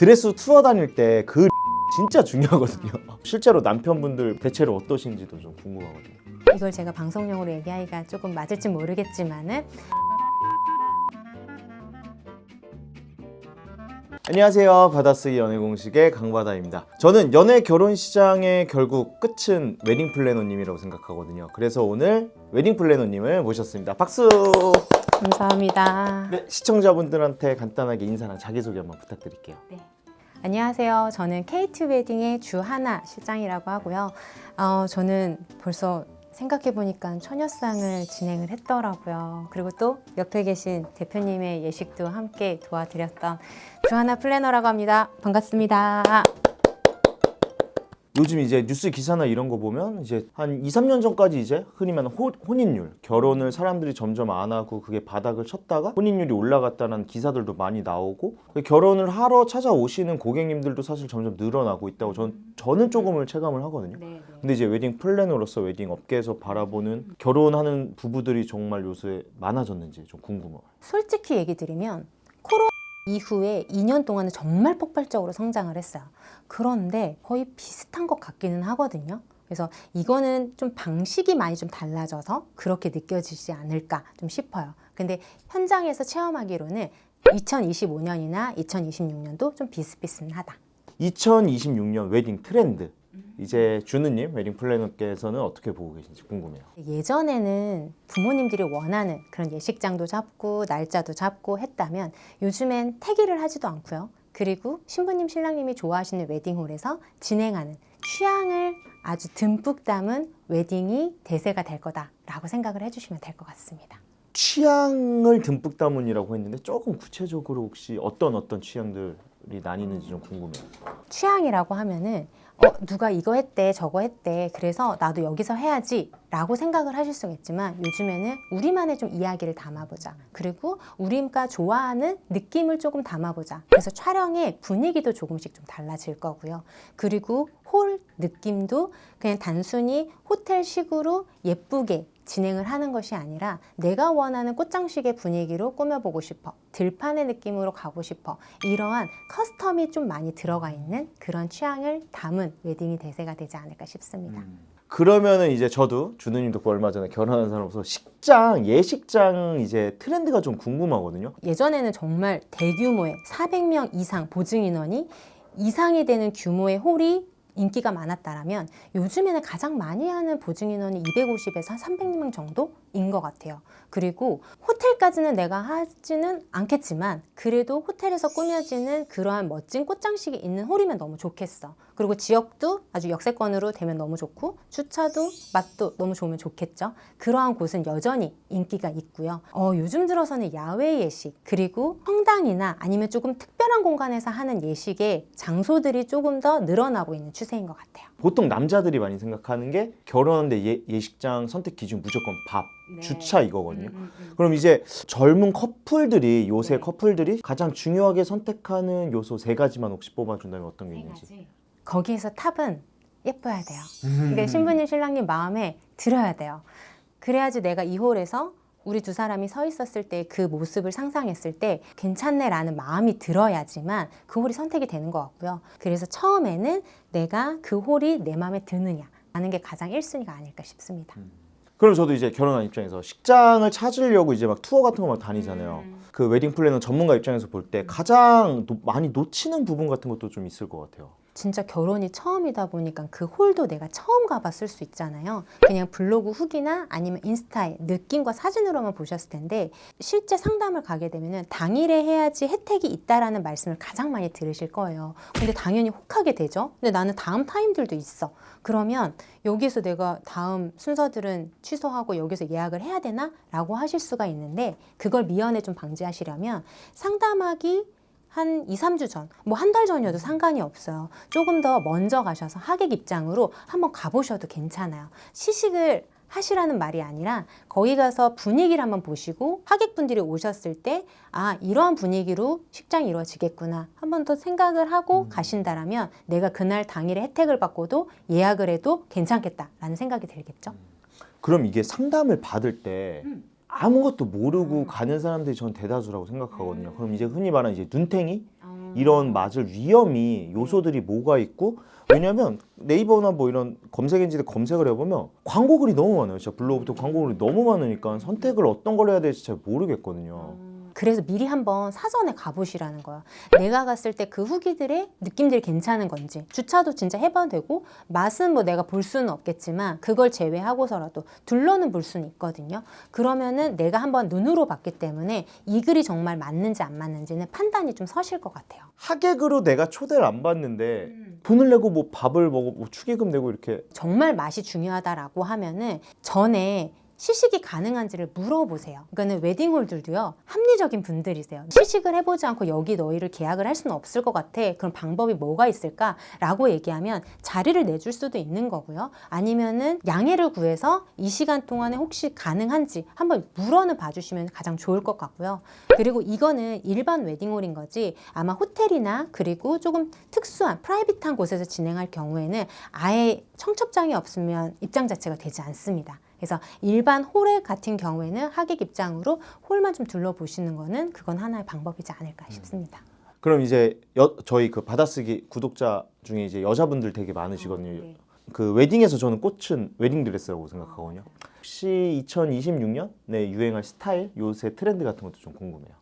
드레스 투어 다닐 때 그 진짜 중요하거든요. 실제로 남편분들 대체로 어떠신지도 좀 궁금하거든요. 이걸 제가 방송용으로 얘기하기가 조금 맞을지 모르겠지만은 안녕하세요. 받아쓰기 연애 공식의 강바다입니다. 저는 연애 결혼 시장의 결국 끝은 웨딩 플래너님이라고 생각하거든요. 그래서 오늘 웨딩 플래너님을 모셨습니다. 박수! 감사합니다. 네, 시청자분들한테 간단하게 인사랑 자기소개 한번 부탁드릴게요. 안녕하세요. 저는 케이트 웨딩의 주하나 실장이라고 하고요. 어, 저는 벌써 생각해 보니까 처녀상을 진행을 했더라고요. 그리고 또 옆에 계신 대표님의 예식도 함께 도와드렸던 주하나 플래너라고 합니다. 반갑습니다. 요즘 이제 뉴스 기사나 이런 거 보면 이제 한 2, 3년 전까지 이제 흔히 말하는 호- 혼인율, 결혼을 사람들이 점점 안 하고 그게 바닥을 쳤다가 혼인율이 올라갔다는 기사들도 많이 나오고 결혼을 하러 찾아오시는 고객님들도 사실 점점 늘어나고 있다고 전, 저는 조금을 체감을 하거든요. 근데 이제 웨딩 플래너로서 웨딩 업계에서 바라보는 결혼하는 부부들이 정말 요새 많아졌는지 좀 궁금해요. 솔직히 얘기 드리면 이후에 2년 동안은 정말 폭발적으로 성장을 했어요. 그런데 거의 비슷한 것 같기는 하거든요. 그래서 이거는 좀 방식이 많이 좀 달라져서 그렇게 느껴지지 않을까 좀 싶어요. 근데 현장에서 체험하기로는 2025년이나 2026년도 좀 비슷비슷하다. 2026년 웨딩 트렌드 이제 준우님 웨딩 플래너께서는 어떻게 보고 계신지 궁금해요. 예전에는 부모님들이 원하는 그런 예식장도 잡고 날짜도 잡고 했다면 요즘엔 태기를 하지도 않고요. 그리고 신부님 신랑님이 좋아하시는 웨딩홀에서 진행하는 취향을 아주 듬뿍 담은 웨딩이 대세가 될 거다라고 생각을 해주시면 될 것 같습니다. 취향을 듬뿍 담은이라고 했는데 조금 구체적으로 혹시 어떤 어떤 취향들이 나뉘는지 좀 궁금해요. 취향이라고 하면은 어, 누가 이거 했대 저거 했대 그래서 나도 여기서 해야지 라고 생각을 하실 수가 있지만 요즘에는 우리만의 좀 이야기를 담아보자. 그리고 우리가 좋아하는 느낌을 조금 담아보자. 그래서 촬영의 분위기도 조금씩 좀 달라질 거고요. 그리고 홀 느낌도 그냥 단순히 호텔식으로 예쁘게 진행을 하는 것이 아니라 내가 원하는 꽃장식의 분위기로 꾸며보고 싶어 들판의 느낌으로 가고 싶어 이러한 커스텀이 좀 많이 들어가 있는 그런 취향을 담은 웨딩이 대세가 되지 않을까 싶습니다. 그러면은 이제 저도 준우님도 얼마 전에 결혼한 사람으로서 식장 예식장 이제 트렌드가 좀 궁금하거든요. 예전에는 정말 대규모의 400명 이상 보증 인원이 이상이 되는 규모의 홀이 인기가 많았다라면 요즘에는 가장 많이 하는 보증 인원이 250에서 한 300명 정도 인것 같아요. 그리고 호텔까지는 내가 하지는 않겠지만 그래도 호텔에서 꾸며지는 그러한 멋진 꽃장식이 있는 홀이면 너무 좋겠어. 그리고 지역도 아주 역세권으로 되면 너무 좋고 주차도 맛도 너무 좋으면 좋겠죠. 그러한 곳은 여전히 인기가 있고요. 어, 요즘 들어서는 야외 예식 그리고 성당이나 아니면 조금 특별한 공간에서 하는 예식의 장소들이 조금 더 늘어나고 있는 추세인 것 같아요. 보통 남자들이 많이 생각하는 게 결혼하는데 예, 예식장 선택 기준 무조건 밥, 네. 주차 이거거든요. 음, 그럼 이제 젊은 커플들이 요새 커플들이 가장 중요하게 선택하는 요소 세 가지만 혹시 뽑아준다면 어떤 게 있는지. 거기에서 탑은 예뻐야 돼요. 그러니까 신부님 신랑님 마음에 들어야 돼요. 그래야지 내가 이 홀에서 우리 두 사람이 서 있었을 때 그 모습을 상상했을 때 괜찮네라는 마음이 들어야지만 그 홀이 선택이 되는 것 같고요. 그래서 처음에는 내가 그 홀이 내 마음에 드느냐 하는 게 가장 1순위가 아닐까 싶습니다. 그럼 저도 이제 결혼한 입장에서 식장을 찾으려고 이제 막 투어 같은 거 막 다니잖아요. 그 웨딩 플래너 전문가 입장에서 볼 때 가장 노- 많이 놓치는 부분 같은 것도 좀 있을 것 같아요. 진짜 결혼이 처음이다 보니까 그 홀도 내가 처음 가봤을 수 있잖아요. 그냥 블로그 후기나 아니면 인스타에 느낌과 사진으로만 보셨을 텐데 실제 상담을 가게 되면은 당일에 해야지 혜택이 있다라는 말씀을 가장 많이 들으실 거예요. 근데 당연히 혹하게 되죠. 근데 나는 다음 타임들도 있어. 그러면 여기서 내가 다음 순서들은 취소하고 여기서 예약을 해야 되나? 라고 하실 수가 있는데 그걸 미연에 좀 방지하시려면 상담하기 한 2, 3주 전, 뭐 한 달 전이어도 상관이 없어요. 조금 더 먼저 가셔서 하객 입장으로 한번 가보셔도 괜찮아요. 시식을 하시라는 말이 아니라 거기 가서 분위기를 한번 보시고 하객분들이 오셨을 때 아, 이러한 분위기로 식장이 이루어지겠구나. 한번 더 생각을 하고 가신다라면 내가 그날 당일에 혜택을 받고도 예약을 해도 괜찮겠다라는 생각이 들겠죠. 그럼 이게 상담을 받을 때 아무것도 모르고 가는 사람들이 전 대다수라고 생각하거든요. 그럼 이제 흔히 말하는 이제 눈탱이 이런 맞을 위험이 요소들이 뭐가 있고 왜냐면 네이버나 뭐 이런 검색 엔진에 검색을 해보면 광고글이 너무 많아요. 진짜 블로그부터 광고글이 너무 많으니까 선택을 어떤 걸 해야 될지 잘 모르겠거든요. 그래서 미리 한번 사전에 가보시라는 거야. 내가 갔을 때 그 후기들의 느낌들이 괜찮은 건지 주차도 진짜 해봐도 되고 맛은 뭐 내가 볼 수는 없겠지만 그걸 제외하고서라도 둘러는 볼 수는 있거든요. 그러면은 내가 한번 눈으로 봤기 때문에 이 글이 정말 맞는지 안 맞는지는 판단이 좀 서실 것 같아요. 하객으로 내가 초대를 안 받는데 돈을 내고 뭐 밥을 먹고 뭐 축의금 내고 이렇게 정말 맛이 중요하다라고 하면은 전에 시식이 가능한지를 물어보세요. 그러니까는 웨딩홀들도요 합리적인 분들이세요. 시식을 해보지 않고 여기 너희를 계약을 할 수는 없을 것 같아. 그럼 방법이 뭐가 있을까?라고 얘기하면 자리를 내줄 수도 있는 거고요. 아니면은 양해를 구해서 이 시간 동안에 혹시 가능한지 한번 물어는 봐주시면 가장 좋을 것 같고요. 그리고 이거는 일반 웨딩홀인 거지 아마 호텔이나 그리고 조금 특수한 프라이빗한 곳에서 진행할 경우에는 아예 청첩장이 없으면 입장 자체가 되지 않습니다. 그래서 일반 홀 같은 경우에는 하객 입장으로 홀만 좀 둘러보시는 거는 그건 하나의 방법이지 않을까 싶습니다. 그럼 이제 여, 저희 그 받아쓰기 구독자 중에 이제 여자분들 되게 많으시거든요. 네. 그 웨딩에서 저는 꽃은 웨딩 드레스라고 생각하거든요. 혹시 2026년에 유행할 스타일, 요새 트렌드 같은 것도 좀 궁금해요.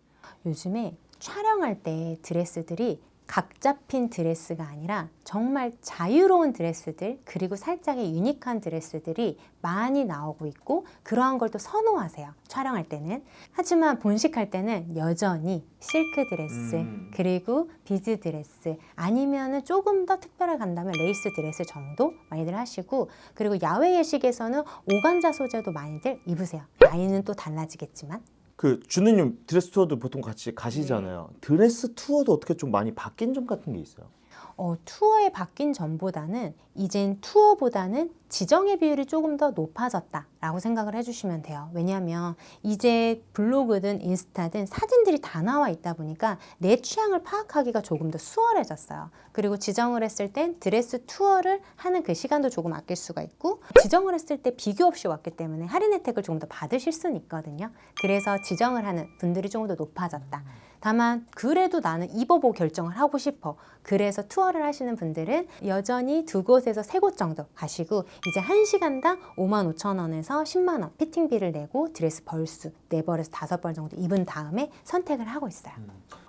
요즘에 촬영할 때 드레스들이 각 잡힌 드레스가 아니라 정말 자유로운 드레스들 그리고 살짝의 유니크한 드레스들이 많이 나오고 있고 그러한 걸 또 선호하세요 촬영할 때는. 하지만 본식할 때는 여전히 실크 드레스 음. 그리고 비즈 드레스 아니면은 조금 더 특별하게 간다면 레이스 드레스 정도 많이들 하시고 그리고 야외 예식에서는 오간자 소재도 많이들 입으세요. 나이는 또 달라지겠지만 그 주느님 드레스 투어도 보통 같이 가시잖아요. 네. 드레스 투어도 어떻게 좀 많이 바뀐 점 같은 게 있어요? 어, 투어에 바뀐 점보다는 이젠 투어보다는 지정의 비율이 조금 더 높아졌다라고 생각을 해주시면 돼요. 왜냐하면 이제 블로그든 인스타든 사진들이 다 나와 있다 보니까 내 취향을 파악하기가 조금 더 수월해졌어요. 그리고 지정을 했을 땐 드레스 투어를 하는 그 시간도 조금 아낄 수가 있고 지정을 했을 때 비교 없이 왔기 때문에 할인 혜택을 조금 더 받으실 수는 있거든요. 그래서 지정을 하는 분들이 조금 더 높아졌다. 다만 그래도 나는 입어보고 결정을 하고 싶어. 그래서 투어를 하시는 분들은 여전히 두 곳에서 세 곳 정도 가시고 이제 한 시간당 5만 5천 원에서 10만 원 피팅비를 내고 드레스 벌수 네 벌에서 다섯 벌 정도 입은 다음에 선택을 하고 있어요.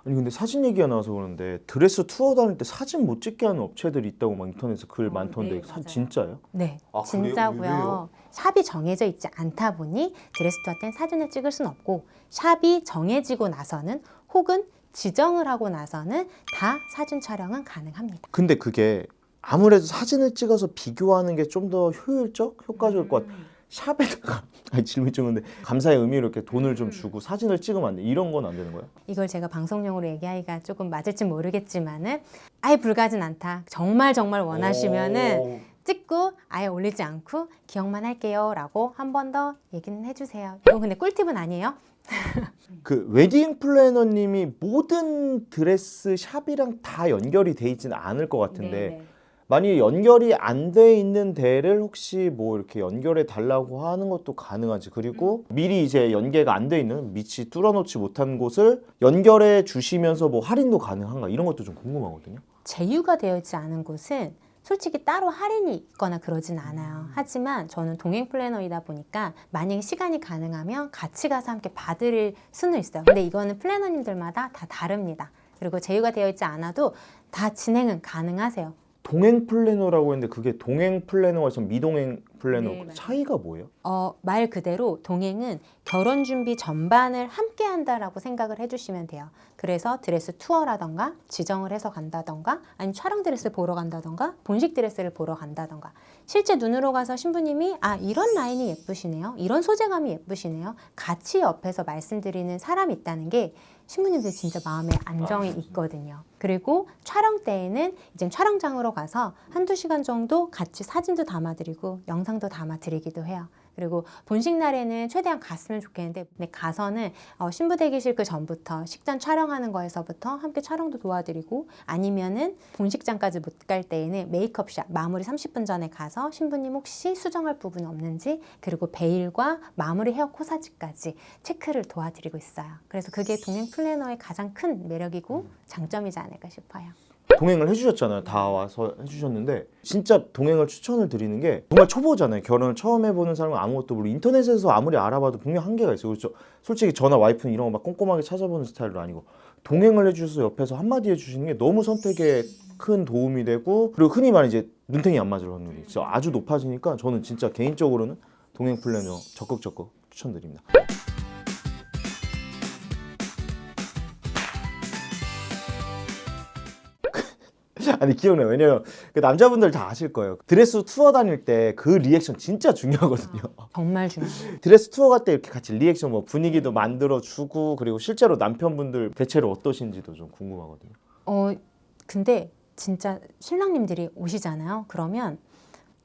아니 근데 사진 얘기가 나와서 그러는데 드레스 투어 다닐 때 사진 못 찍게 하는 업체들이 있다고 막 인터넷에 글 어, 많던데 네, 사. 진짜요? 네, 아? 진짜고요. 샵이 정해져 있지 않다 보니 드레스 투어 때는 사진을 찍을 수는 없고 샵이 정해지고 나서는 혹은 지정을 하고 나서는 다 사진 촬영은 가능합니다. 근데 그게 아무래도 사진을 찍어서 비교하는 게 좀 더 효율적, 효과적일 것 같아. 샵에다가 아니 질문 좀 근데 감사의 의미로 이렇게 돈을 좀 주고 사진을 찍으면 안 돼. 이런 건 안 되는 거예요? 이걸 제가 방송용으로 얘기하기가 조금 맞을지 모르겠지만은 아예 불가진 않다. 정말 정말 원하시면은 오. 찍고 아예 올리지 않고 기억만 할게요라고 한 번 더 얘기는 해주세요. 이건 근데 꿀팁은 아니에요. 그 웨딩 플래너님이 모든 드레스 샵이랑 다 연결이 돼 있지는 않을 것 같은데 네네. 만약에 연결이 안 돼 있는 데를 혹시 뭐 이렇게 연결해 달라고 하는 것도 가능하지 그리고 미리 이제 연계가 안 돼 있는 밑이 뚫어놓지 못한 곳을 연결해 주시면서 뭐 할인도 가능한가 이런 것도 좀 궁금하거든요. 제휴가 되어 있지 않은 곳은 솔직히 따로 할인이 있거나 그러진 않아요. 하지만 저는 동행 플래너이다 보니까 만약에 시간이 가능하면 같이 가서 함께 받을 수는 있어요. 근데 이거는 플래너님들마다 다 다릅니다. 그리고 제휴가 되어 있지 않아도 다 진행은 가능하세요. 동행 플래너라고 했는데 그게 동행 플래너와 좀 미동행 플래너 네. 차이가 뭐예요? 어, 말 그대로 동행은 결혼 준비 전반을 함께 한다라고 생각을 해주시면 돼요. 그래서 드레스 투어라던가 지정을 해서 간다던가 아니면 촬영 드레스 보러 간다던가 본식 드레스를 보러 간다던가 실제 눈으로 가서 신부님이 아 이런 라인이 예쁘시네요. 이런 소재감이 예쁘시네요. 같이 옆에서 말씀드리는 사람이 있다는 게 신부님들 진짜 마음에 안정이 있거든요. 그리고 촬영 때에는 이제 촬영장으로 가서 한두 시간 정도 같이 사진도 담아드리고 영상도 담아드리기도 해요. 그리고 본식 날에는 최대한 갔으면 좋겠는데 근데 가서는 어, 신부 대기실 그 전부터 식전 촬영하는 거에서부터 함께 촬영도 도와드리고 아니면은 본식장까지 못 갈 때에는 메이크업샵 마무리 30분 전에 가서 신부님 혹시 수정할 부분 없는지 그리고 베일과 마무리 헤어 코사지까지 체크를 도와드리고 있어요. 그래서 그게 동행 플래너의 가장 큰 매력이고 장점이지 않을까 싶어요. 동행을 해주셨잖아요. 다 와서 해주셨는데 진짜 동행을 추천을 드리는 게 정말 초보잖아요. 결혼을 처음 해보는 사람은 아무것도 모르고 인터넷에서 아무리 알아봐도 분명 한계가 있어요. 그렇죠? 솔직히 저나 와이프는 이런 거 막 꼼꼼하게 찾아보는 스타일도 아니고 동행을 해주셔서 옆에서 한마디 해주시는 게 너무 선택에 큰 도움이 되고 그리고 흔히 말해 이제 눈탱이 안 맞을 확률이 진짜 아주 높아지니까 저는 진짜 개인적으로는 동행 플래너 적극 적극 추천드립니다. 아니 기억나요. 왜냐면 그 남자분들 다 아실 거예요. 드레스 투어 다닐 때 그 리액션 진짜 중요하거든요. 정말 중요해요. 드레스 투어 갈 때 이렇게 같이 리액션 뭐 분위기도 만들어 주고 그리고 실제로 남편분들 대체로 어떠신지도 좀 궁금하거든요. 어 근데 진짜 신랑님들이 오시잖아요. 그러면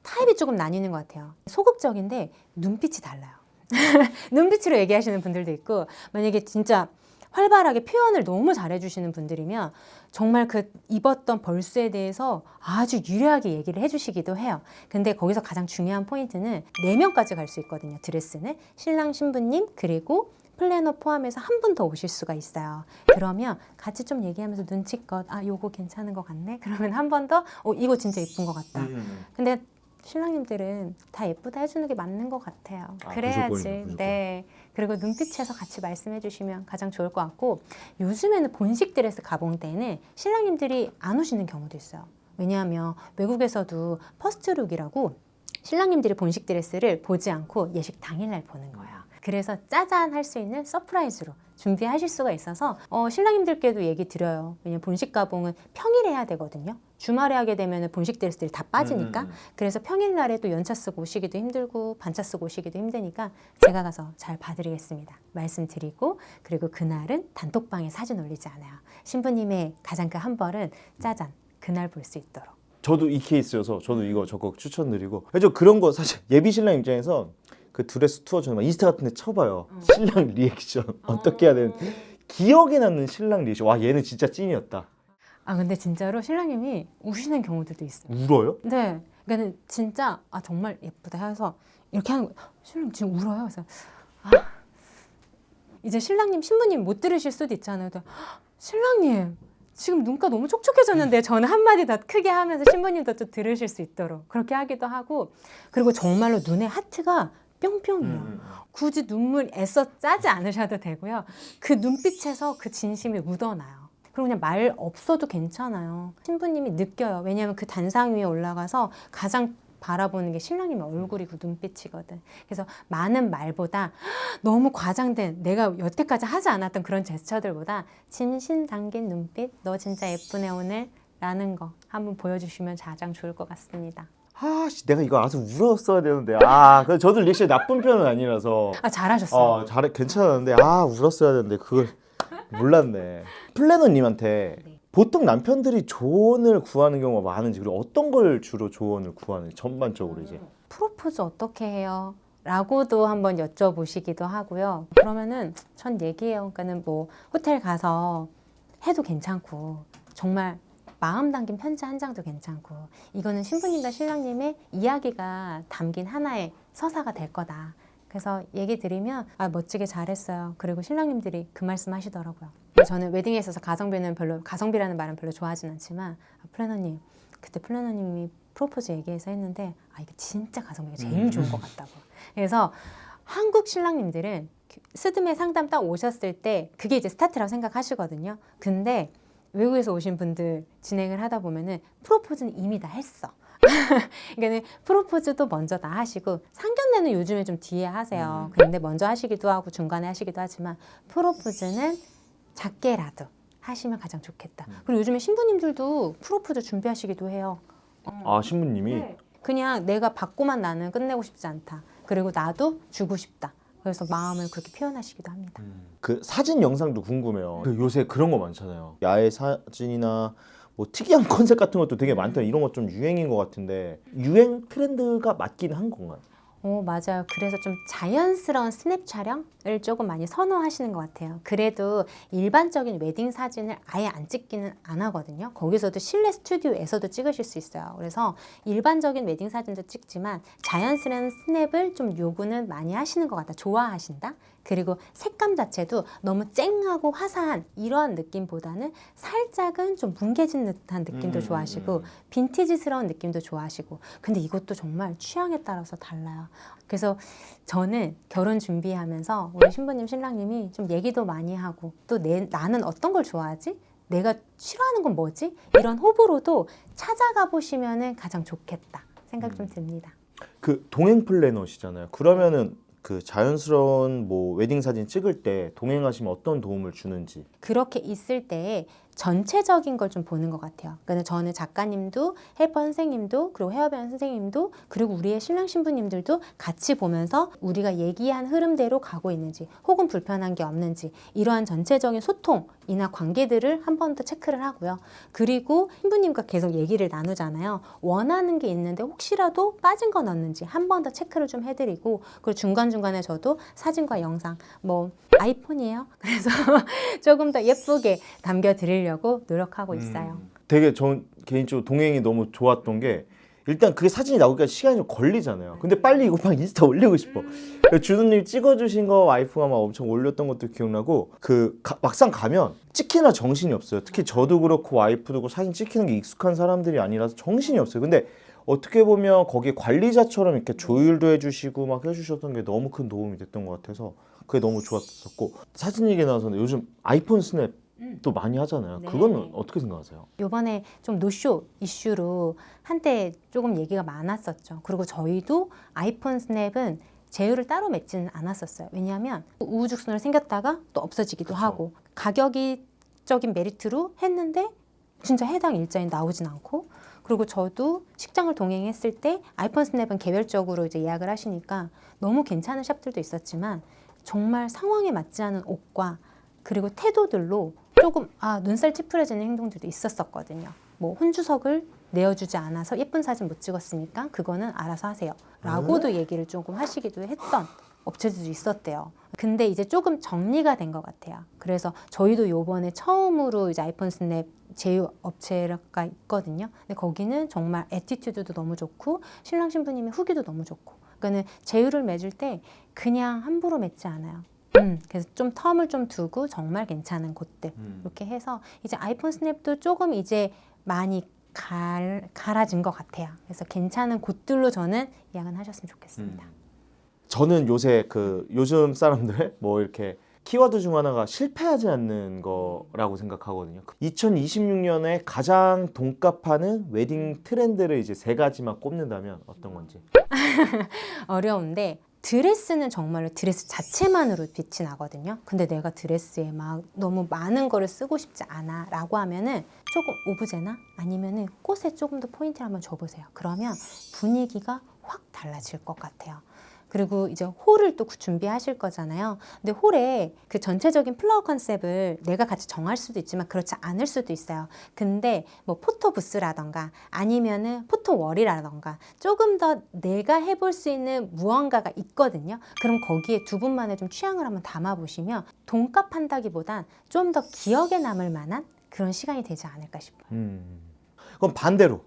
타입이 조금 나뉘는 것 같아요. 소극적인데 눈빛이 달라요. 눈빛으로 얘기하시는 분들도 있고 만약에 진짜 활발하게 표현을 너무 잘해주시는 분들이면 정말 그 입었던 벌스에 대해서 아주 유려하게 얘기를 해주시기도 해요. 근데 거기서 가장 중요한 포인트는 네명까지 갈 수 있거든요. 드레스는 신랑 신부님 그리고 플래너 포함해서 한 분 더 오실 수가 있어요. 그러면 같이 좀 얘기하면서 눈치껏 아 요거 괜찮은 것 같네. 그러면 한 번 더 어, 이거 진짜 예쁜 것 같다. 음. 근데 신랑님들은 다 예쁘다 해주는 게 맞는 것 같아요. 아, 그래야지. 네. 그리고 눈빛에서 같이 말씀해 주시면 가장 좋을 것 같고 요즘에는 본식 드레스 가봉 때는 신랑님들이 안 오시는 경우도 있어요. 왜냐하면 외국에서도 퍼스트룩이라고 신랑님들이 본식 드레스를 보지 않고 예식 당일날 보는 거예요. 그래서 짜잔 할 수 있는 서프라이즈로 준비하실 수가 있어서 어, 신랑님들께도 얘기 드려요. 왜냐면 본식 가봉은 평일에 해야 되거든요. 주말에 하게 되면 본식 드레스들이 다 빠지니까 음, 음, 그래서 평일날에 또 연차 쓰고 오시기도 힘들고 반차 쓰고 오시기도 힘드니까 제가 가서 잘 봐드리겠습니다. 말씀드리고 그리고 그날은 단톡방에 사진 올리지 않아요. 신부님의 가장 큰 한 벌은 짜잔 그날 볼 수 있도록. 저도 이 케이스여서 저도 이거 적극 추천드리고 저 그런 거 사실 예비 신랑 입장에서 그 드레스 투어 저는 막 인스타 같은 데 쳐봐요. 신랑 리액션 어 떻게 해야 되는지. 기억에 남는 신랑 리액션. 와 얘는 진짜 찐이었다 아 근데 진짜로 신랑님이 우시는 경우들도 있어요. 울어요? 네, 그러니까는 진짜 아 정말 예쁘다 해서 이렇게 하는 거예요. 신랑 지금 울어요. 그래서 아 이제 신랑님 신부님 못 들으실 수도 있잖아요. 근데, "헉, 신랑님 지금 눈가 너무 촉촉해졌는데 저는 한 마디 더 크게 하면서 신부님도 좀 들으실 수 있도록 그렇게 하기도 하고 그리고 정말로 눈에 하트가 뿅뿅이요. 음, 굳이 눈물 애써 짜지 않으셔도 되고요. 그 눈빛에서 그 진심이 묻어나요. 그리고 그냥 말 없어도 괜찮아요. 신부님이 느껴요. 왜냐하면 그 단상 위에 올라가서 가장 바라보는 게 신랑님의 얼굴이고 눈빛이거든. 그래서 많은 말보다 너무 과장된 내가 여태까지 하지 않았던 그런 제스처들보다 진심 담긴 눈빛, 너 진짜 예쁘네 오늘 라는 거 한번 보여주시면 가장 좋을 것 같습니다. 아 씨 내가 이거 알아서 울었어야 되는데 아 근데 저도 리액션이 나쁜 편은 아니라서 아 잘하셨어요. 어 잘해 괜찮았는데 아 울었어야 되는데 그걸 몰랐네 플래너님한테 네. 보통 남편들이 조언을 구하는 경우가 많은지 그리고 어떤 걸 주로 조언을 구하는지 전반적으로 이제 프로포즈 어떻게 해요? 라고도 한번 여쭤보시기도 하고요. 그러면은 전 얘기해요. 그러니까는 뭐 호텔 가서 해도 괜찮고 정말 마음 담긴 편지 한 장도 괜찮고 이거는 신부님과 신랑님의 이야기가 담긴 하나의 서사가 될 거다. 그래서 얘기 드리면 아 멋지게 잘했어요. 그리고 신랑님들이 그 말씀 하시더라고요. 저는 웨딩에 있어서 가성비는 별로 가성비라는 말은 별로 좋아하진 않지만 아, 플래너님 그때 플래너님이 프로포즈 얘기해서 했는데 아 이게 진짜 가성비가 제일 좋은 것 같다고. 그래서 한국 신랑님들은 스드메 상담 딱 오셨을 때 그게 이제 스타트라고 생각하시거든요. 근데 외국에서 오신 분들 진행을 하다 보면은 프로포즈는 이미 다 했어. 그러니까 프로포즈도 먼저 다 하시고 상견례는 요즘에 좀 뒤에 하세요. 그런데 먼저 하시기도 하고 중간에 하시기도 하지만 프로포즈는 작게라도 하시면 가장 좋겠다. 그리고 요즘에 신부님들도 프로포즈 준비하시기도 해요. 아 신부님이 네. 그냥 내가 받고만 나는 끝내고 싶지 않다. 그리고 나도 주고 싶다. 그래서 마음을 그렇게 표현하시기도 합니다. 그 사진 영상도 궁금해요. 그 요새 그런 거 많잖아요. 야외 사진이나 뭐 특이한 컨셉 같은 것도 되게 많다. 이런 거좀 유행인 것 같은데 유행 트렌드가 맞긴 한 건가요? 어, 맞아요. 그래서 좀 자연스러운 스냅 촬영을 조금 많이 선호하시는 것 같아요. 그래도 일반적인 웨딩 사진을 아예 안 찍기는 안 하거든요. 거기서도 실내 스튜디오에서도 찍으실 수 있어요. 그래서 일반적인 웨딩 사진도 찍지만 자연스러운 스냅을 좀 요구는 많이 하시는 것 같다. 좋아하신다. 그리고 색감 자체도 너무 쨍하고 화사한 이러한 느낌보다는 살짝은 좀 뭉개진 듯한 느낌도 음, 좋아하시고 음. 빈티지스러운 느낌도 좋아하시고 근데 이것도 정말 취향에 따라서 달라요. 그래서 저는 결혼 준비하면서 우리 신부님 신랑님이 좀 얘기도 많이 하고 또 내, 나는 어떤 걸 좋아하지? 내가 싫어하는 건 뭐지? 이런 호불호도 찾아가 보시면은 가장 좋겠다 생각 좀 듭니다. 그 동행 플래너시잖아요. 그러면은 그 자연스러운 뭐 웨딩 사진 찍을 때 동행하시면 어떤 도움을 주는지. 그렇게 있을 때 전체적인 걸 좀 보는 것 같아요. 그러니까 저는 작가님도 헬퍼 선생님도 그리고 헤어밴 선생님도 그리고 우리의 신랑 신부님들도 같이 보면서 우리가 얘기한 흐름대로 가고 있는지 혹은 불편한 게 없는지 이러한 전체적인 소통이나 관계들을 한 번 더 체크를 하고요. 그리고 신부님과 계속 얘기를 나누잖아요. 원하는 게 있는데 혹시라도 빠진 건 없는지 한 번 더 체크를 좀 해드리고 그리고 중간중간에 저도 사진과 영상 뭐 아이폰이에요. 그래서 조금 더 예쁘게 담겨드리려고 노력하고 있어요. 음. 되게 전 개인적으로 동행이 너무 좋았던 게 일단 그게 사진이 나오기가 시간이 좀 걸리잖아요. 근데 빨리 이거 막 인스타 올리고 싶어. 그래서 주도님 찍어주신 거 와이프가 막 엄청 올렸던 것도 기억나고 그 가- 막상 가면 찍히나 정신이 없어요. 특히 저도 그렇고 와이프도 그렇고 사진 찍히는 게 익숙한 사람들이 아니라서 정신이 없어요. 근데 어떻게 보면 거기 관리자처럼 이렇게 조율도 해주시고 막 해주셨던 게 너무 큰 도움이 됐던 것 같아서 그게 너무 좋았었고 사진 얘기 나와서 요즘 아이폰 스냅 또 많이 하잖아요. 네. 그건 어떻게 생각하세요? 요번에 좀 노쇼 이슈로 한때 조금 얘기가 많았었죠. 그리고 저희도 아이폰 스냅은 제휴를 따로 맺지는 않았었어요. 왜냐하면 우후죽순으로 생겼다가 또 없어지기도 그쵸. 하고 가격이적인 메리트로 했는데 진짜 해당 일자리 나오진 않고 그리고 저도 식장을 동행했을 때 아이폰 스냅은 개별적으로 이제 예약을 하시니까 너무 괜찮은 샵들도 있었지만 정말 상황에 맞지 않은 옷과 그리고 태도들로 조금 아 눈살 찌푸려지는 행동들도 있었었거든요. 뭐 혼주석을 내어주지 않아서 예쁜 사진 못 찍었으니까 그거는 알아서 하세요. 라고도 얘기를 조금 하시기도 했던 업체들도 있었대요. 근데 이제 조금 정리가 된 것 같아요. 그래서 저희도 요번에 처음으로 이제 아이폰 스냅 제휴 업체가 있거든요. 근데 거기는 정말 애티튜드도 너무 좋고 신랑 신부님의 후기도 너무 좋고. 그러니까는 제휴를 맺을 때 그냥 함부로 맺지 않아요. 음, 그래서 좀 텀을 좀 두고 정말 괜찮은 곳들 이렇게 해서 이제 아이폰 스냅도 조금 이제 많이 갈, 갈아진 것 같아요. 그래서 괜찮은 곳들로 저는 예약은 하셨으면 좋겠습니다. 저는 요새 그 요즘 사람들 뭐 이렇게 키워드 중 하나가 실패하지 않는 거라고 생각하거든요. 2026년에 가장 돈값하는 웨딩 트렌드를 이제 세 가지만 꼽는다면 어떤 건지. 어려운데 드레스는 정말로 드레스 자체만으로 빛이 나거든요. 근데 내가 드레스에 막 너무 많은 거를 쓰고 싶지 않아 라고 하면은 조금 오브제나 아니면은 꽃에 조금 더 포인트를 한번 줘보세요. 그러면 분위기가 확 달라질 것 같아요. 그리고 이제 홀을 또 준비하실 거잖아요. 근데 홀에 그 전체적인 플라워 컨셉을 내가 같이 정할 수도 있지만 그렇지 않을 수도 있어요. 근데 뭐 포토 부스라던가 아니면은 포토 월이라던가 조금 더 내가 해볼 수 있는 무언가가 있거든요. 그럼 거기에 두 분만의 좀 취향을 한번 담아보시면 돈값 한다기보단 좀 더 기억에 남을 만한 그런 시간이 되지 않을까 싶어요. 음. 그럼 반대로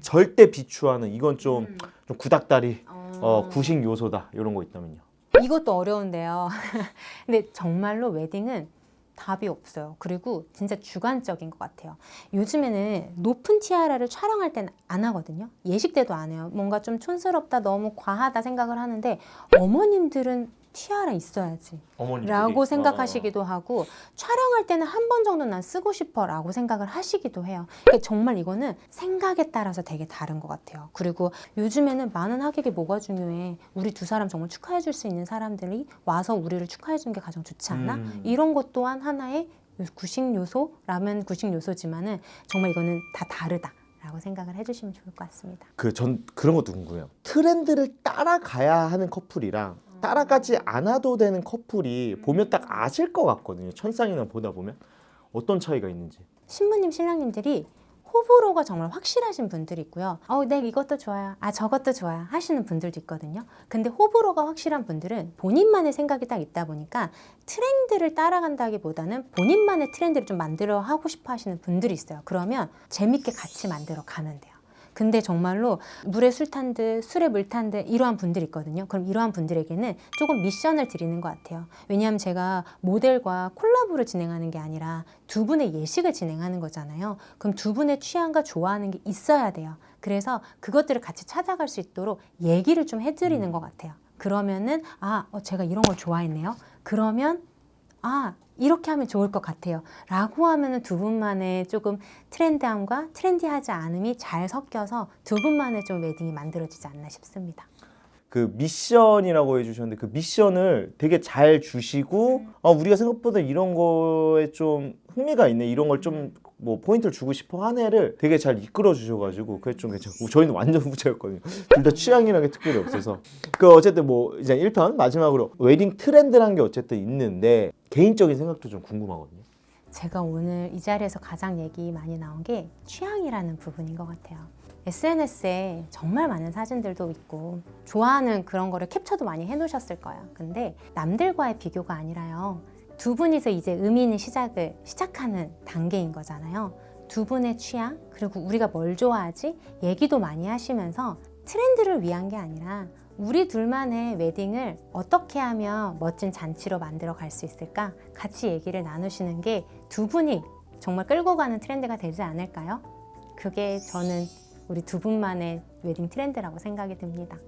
절대 비추하는 이건 좀, 음. 좀 구닥다리 어, 구식 요소다 이런 거 있다면요. 이것도 어려운데요. 근데 정말로 웨딩은 답이 없어요. 그리고 진짜 주관적인 것 같아요. 요즘에는 높은 티아라를 촬영할 때는 안 하거든요. 예식 때도 안 해요. 뭔가 좀 촌스럽다, 너무 과하다 생각을 하는데 어머님들은 티아라 있어야지. 라고 생각하시기도 하고 촬영할 때는 한 번 정도 난 쓰고 싶어 라고 생각을 하시기도 해요. 그러니까 정말 이거는 생각에 따라서 되게 다른 것 같아요. 그리고 요즘에는 많은 하객이 뭐가 중요해. 우리 두 사람 정말 축하해 줄 수 있는 사람들이 와서 우리를 축하해 주는 게 가장 좋지 않나? 음. 이런 것 또한 하나의 구식 요소 라면 구식 요소지만은 정말 이거는 다 다르다. 라고 생각을 해주시면 좋을 것 같습니다. 그 전 그런 것도 궁금해요. 트렌드를 따라가야 하는 커플이랑 따라가지 않아도 되는 커플이 보면 딱 아실 것 같거든요. 천상이나 보다 보면 어떤 차이가 있는지. 신부님 신랑님들이 호불호가 정말 확실하신 분들이 있고요. 어, 네, 이것도 좋아요. 아, 저것도 좋아요. 하시는 분들도 있거든요. 근데 호불호가 확실한 분들은 본인만의 생각이 딱 있다 보니까 트렌드를 따라간다기보다는 본인만의 트렌드를 좀 만들어 하고 싶어 하시는 분들이 있어요. 그러면 재밌게 같이 만들어 가면 돼요. 근데 정말로 물에 술 탄 듯 술에 물 탄 듯 이러한 분들이 있거든요. 그럼 이러한 분들에게는 조금 미션을 드리는 것 같아요. 왜냐하면 제가 모델과 콜라보를 진행하는 게 아니라 두 분의 예식을 진행하는 거잖아요. 그럼 두 분의 취향과 좋아하는 게 있어야 돼요. 그래서 그것들을 같이 찾아갈 수 있도록 얘기를 좀 해드리는 것 같아요. 그러면은 아 어, 제가 이런 걸 좋아했네요. 그러면 아 이렇게 하면 좋을 것 같아요. 라고 하면은 두 분만의 조금 트렌드함과 트렌디하지 않음이 잘 섞여서 두 분만의 좀 웨딩이 만들어지지 않나 싶습니다. 그 미션이라고 해주셨는데 그 미션을 되게 잘 주시고 아, 우리가 생각보다 이런 거에 좀 흥미가 있네 이런 걸 좀 뭐 포인트를 주고 싶어 한 애를 되게 잘 이끌어 주셔가지고 그게 좀 괜찮고 저희는 완전 후자였거든요 둘 다 취향이라는 게 특별히 없어서 그 어쨌든 뭐 이제 1편 마지막으로 웨딩 트렌드라는 게 어쨌든 있는데 개인적인 생각도 좀 궁금하거든요 제가 오늘 이 자리에서 가장 얘기 많이 나온 게 취향이라는 부분인 것 같아요. SNS에 정말 많은 사진들도 있고 좋아하는 그런 거를 캡처도 많이 해놓으셨을 거예요. 근데 남들과의 비교가 아니라요. 두 분이서 이제 의미 있는 시작을 시작하는 단계인 거잖아요. 두 분의 취향 그리고 우리가 뭘 좋아하지 얘기도 많이 하시면서 트렌드를 위한 게 아니라 우리 둘만의 웨딩을 어떻게 하면 멋진 잔치로 만들어 갈 수 있을까 같이 얘기를 나누시는 게 두 분이 정말 끌고 가는 트렌드가 되지 않을까요? 그게 저는 우리 두 분만의 웨딩 트렌드라고 생각이 듭니다.